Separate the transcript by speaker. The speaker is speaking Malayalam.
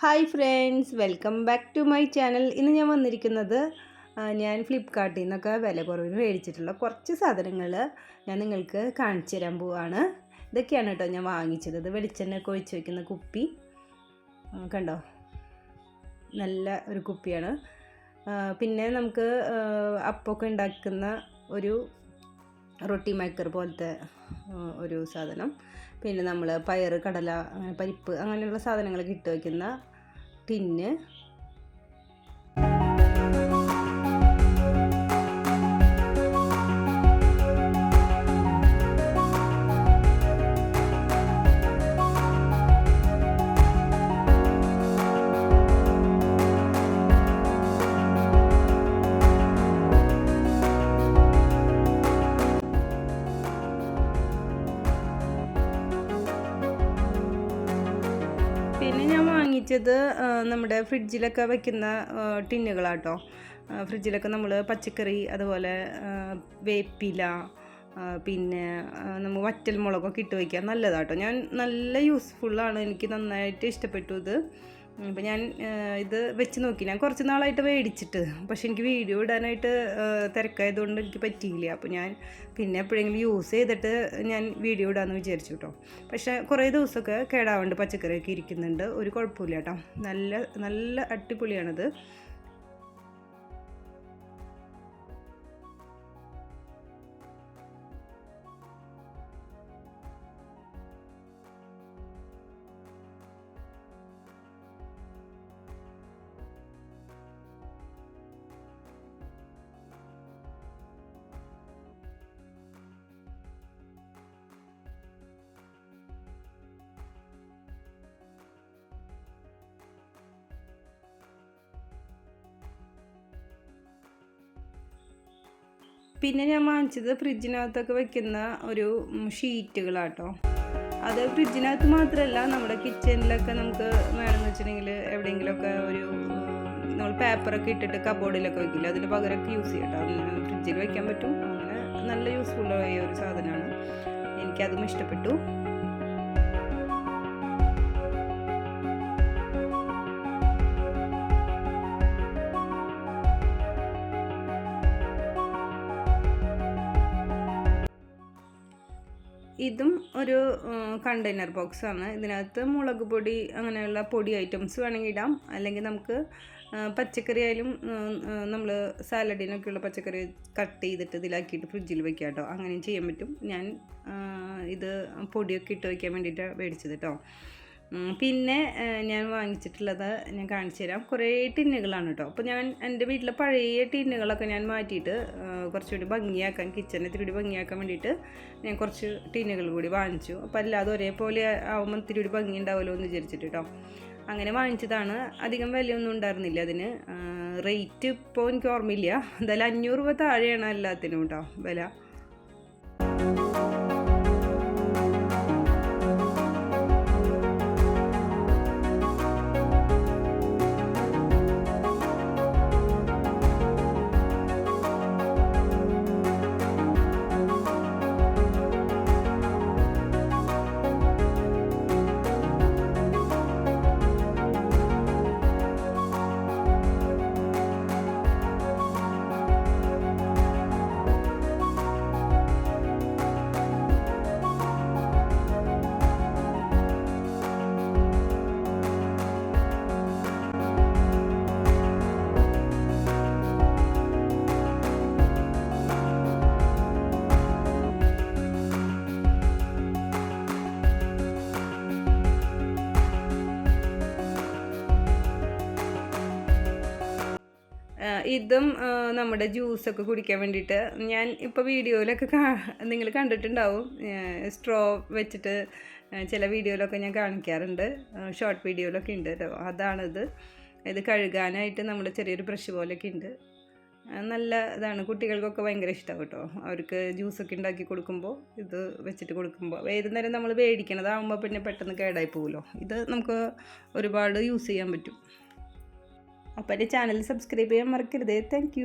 Speaker 1: Hi friends welcome back to my channel. ഇന്ന് ഞാൻ വന്നിരിക്കുന്നത് ഞാൻ ഫ്ലിപ്കാർട്ടിൽ നിന്നൊക്കെ വില കുറവിന് മേടിച്ചിട്ടുള്ള കുറച്ച് സാധനങ്ങൾ ഞാൻ നിങ്ങൾക്ക് കാണിച്ചു തരാൻ പോവാണ്. ഇതൊക്കെയാണ് കേട്ടോ ഞാൻ വാങ്ങിച്ചത്. ഇത് വെളിച്ചെണ്ണയൊക്കെ ഒഴിച്ച് വയ്ക്കുന്ന കുപ്പി. കണ്ടോ? നല്ല ഒരു കുപ്പിയാണ്. പിന്നെ നമുക്ക് അപ്പൊക്കെ ഉണ്ടാക്കുന്ന ഒരു റൊട്ടി മേക്കർ പോലത്തെ ഒരു സാധനം. പിന്നെ നമ്മൾ പയർ കടല അങ്ങനെ പരിപ്പ് അങ്ങനെയുള്ള സാധനങ്ങളൊക്കെ ഇട്ട് വയ്ക്കുന്ന ടിന്ന് പിന്നെ ഞാൻ വാങ്ങിച്ചത് നമ്മുടെ ഫ്രിഡ്ജിലൊക്കെ വെക്കുന്ന ടിന്നുകളാട്ടോ. ഫ്രിഡ്ജിലൊക്കെ നമ്മൾ പച്ചക്കറി അതുപോലെ വേപ്പില പിന്നെ നമ്മൾ വറ്റൽ മുളകൊക്കെ ഇട്ട് വയ്ക്കുക നല്ലതാട്ടോ. ഞാൻ നല്ല യൂസ്ഫുള്ളാണ്. എനിക്ക് നന്നായിട്ട് ഇഷ്ടപ്പെട്ടു ഇത്. അപ്പോൾ ഞാൻ ഇത് വെച്ച് നോക്കി. ഞാൻ കുറച്ച് നാളായിട്ട് മേടിച്ചിട്ട് പക്ഷെ എനിക്ക് വീഡിയോ ഇടാനായിട്ട് തിരക്കായതുകൊണ്ട് എനിക്ക് പറ്റിയില്ല. അപ്പോൾ ഞാൻ പിന്നെ എപ്പോഴെങ്കിലും യൂസ് ചെയ്തിട്ട് ഞാൻ വീഡിയോ ഇടാമെന്ന് വിചാരിച്ചു കേട്ടോ പക്ഷേ കുറേ ദിവസമൊക്കെ കേടാവുണ്ട് പച്ചക്കറിയൊക്കെ ഇരിക്കുന്നുണ്ട്. ഒരു കുഴപ്പമില്ല കേട്ടോ നല്ല നല്ല അടിപൊളിയാണിത്. പിന്നെ ഞാൻ വാങ്ങിച്ചത് ഫ്രിഡ്ജിനകത്തൊക്കെ വെക്കുന്ന ഒരു ഷീറ്റുകളാട്ടോ. അത് ഫ്രിഡ്ജിനകത്ത് മാത്രമല്ല നമ്മുടെ കിച്ചണിലൊക്കെ നമുക്ക് വേണമെന്ന് വെച്ചിട്ടുണ്ടെങ്കിൽ എവിടെയെങ്കിലുമൊക്കെ ഒരു നമ്മൾ പേപ്പറൊക്കെ ഇട്ടിട്ട് കബോർഡിലൊക്കെ വെക്കില്ല അതിന് പകരമൊക്കെ യൂസ് ചെയ്യട്ടോ ഫ്രിഡ്ജിൽ വെക്കാൻ പറ്റും. അങ്ങനെ നല്ല യൂസ്ഫുള്ളായ ഒരു സാധനമാണ്. എനിക്കതും ഇഷ്ടപ്പെട്ടു. ഇതും ഒരു കണ്ടെയ്നർ ബോക്സ് ആണ്. ഇതിനകത്ത് മുളക് പൊടി അങ്ങനെയുള്ള പൊടി ഐറ്റംസ് വേണമെങ്കിൽ ഇടാം. അല്ലെങ്കിൽ നമുക്ക് പച്ചക്കറി ആയാലും നമ്മൾ സാലഡിനൊക്കെയുള്ള പച്ചക്കറി കട്ട് ചെയ്തിട്ട് ഇതിലാക്കിയിട്ട് ഫ്രിഡ്ജിൽ വെക്കുക കേട്ടോ. അങ്ങനെയും ചെയ്യാൻ പറ്റും. ഞാൻ ഇത് പൊടിയൊക്കെ ഇട്ട് വയ്ക്കാൻ വേണ്ടിയിട്ട് മേടിച്ചത് കേട്ടോ. പിന്നെ ഞാൻ വാങ്ങിച്ചിട്ടുള്ളത് ഞാൻ കാണിച്ചു തരാം. കുറേ ടിന്നുകളാണ് കേട്ടോ അപ്പോൾ ഞാൻ എന്റെ വീട്ടിലെ പഴയ ടിന്നുകളൊക്കെ ഞാൻ മാറ്റിയിട്ട് കുറച്ചുകൂടി ഭംഗിയാക്കാൻ കിച്ചണിൽ ഇത്തിരി ഭംഗിയാക്കാൻ വേണ്ടിയിട്ട് ഞാൻ കുറച്ച് ടിന്നുകൾ കൂടി വാങ്ങിച്ചു. അപ്പോൾ അല്ലാതെ ഒരേപോലെ ആവുമ്പോൾ ഇത്തിരി കൂടി ഭംഗി ഉണ്ടാവുമല്ലോ എന്ന് വിചാരിച്ചിട്ട് കേട്ടോ അങ്ങനെ വാങ്ങിച്ചതാണ്. അധികം വിലയൊന്നും ഉണ്ടായിരുന്നില്ല അതിന്. റേറ്റ് ഇപ്പോൾ എനിക്ക് ഓർമ്മയില്ല. എന്തായാലും അഞ്ഞൂറ് രൂപ താഴെയാണ് എല്ലാത്തിനും കേട്ടോ വില. ഇതും നമ്മുടെ ജ്യൂസൊക്കെ കുടിക്കാൻ വേണ്ടിയിട്ട് ഞാൻ ഇപ്പോൾ വീഡിയോയിലൊക്കെ നിങ്ങൾ കണ്ടിട്ടുണ്ടാവും. സ്ട്രോ വെച്ചിട്ട് ചില വീഡിയോയിലൊക്കെ ഞാൻ കാണിക്കാറുണ്ട്. ഷോർട്ട് വീഡിയോയിലൊക്കെ ഉണ്ട് കേട്ടോ അതാണിത്. ഇത് കഴുകാനായിട്ട് നമ്മൾ ചെറിയൊരു ബ്രഷ് പോലെയൊക്കെ ഉണ്ട്. നല്ല ഇതാണ്. കുട്ടികൾക്കൊക്കെ ഭയങ്കര ഇഷ്ടമാണ് കേട്ടോ അവർക്ക് ജ്യൂസൊക്കെ ഉണ്ടാക്കി കൊടുക്കുമ്പോൾ ഇത് വെച്ചിട്ട് കൊടുക്കുമ്പോൾ. ഏത് നേരം നമ്മൾ മേടിക്കണതാകുമ്പോൾ പിന്നെ പെട്ടെന്ന് കേടായി പോകുമല്ലോ ഇത് നമുക്ക് ഒരുപാട് യൂസ് ചെയ്യാൻ പറ്റും. അപ്പോൾ എന്റെ ചാനൽ സബ്സ്ക്രൈബ് ചെയ്യാൻ മറക്കരുത്. താങ്ക്